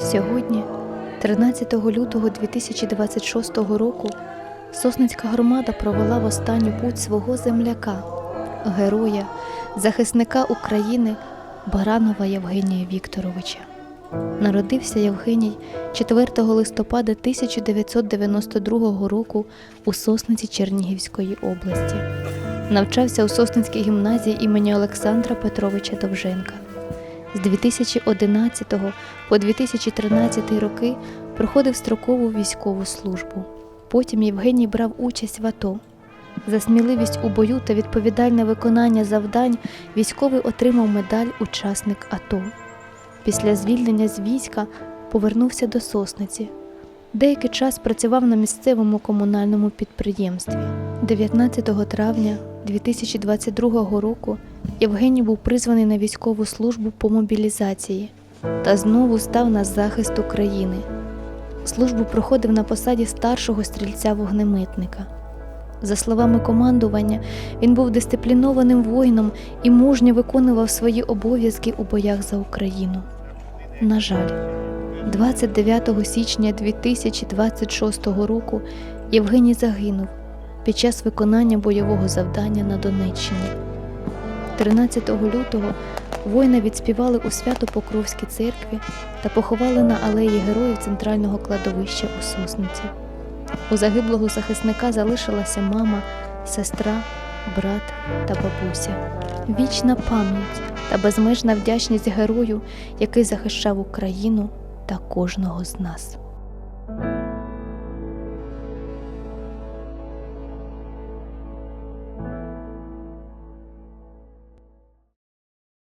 Сьогодні, 13 лютого 2026 року, Сосницька громада провела в останню путь свого земляка, героя, захисника України Баранова Євгенія Вікторовича. Народився Євгеній 4 листопада 1992 року у Сосниці Чернігівської області. Навчався у Сосницькій гімназії імені Олександра Петровича Довженка. З 2011 по 2013 роки проходив строкову військову службу. Потім Євгеній брав участь в АТО. За сміливість у бою та відповідальне виконання завдань військовий отримав медаль Учасник АТО. Після звільнення з війська повернувся до Сосниці. Деякий час працював на місцевому комунальному підприємстві. 19 травня 2022 року Євгеній був призваний на військову службу по мобілізації та знову став на захист України. Службу проходив на посаді старшого стрільця-вогнеметника. За словами командування, він був дисциплінованим воїном і мужньо виконував свої обов'язки у боях за Україну. На жаль, 29 січня 2026 року Євгеній загинув під час виконання бойового завдання на Донеччині. 13 лютого воїна відспівали у Свято-Покровській церкві та поховали на алеї героїв центрального кладовища у Сосниці. У загиблого захисника залишилася мама, сестра, брат та бабуся. Вічна пам'ять та безмежна вдячність герою, який захищав Україну та кожного з нас.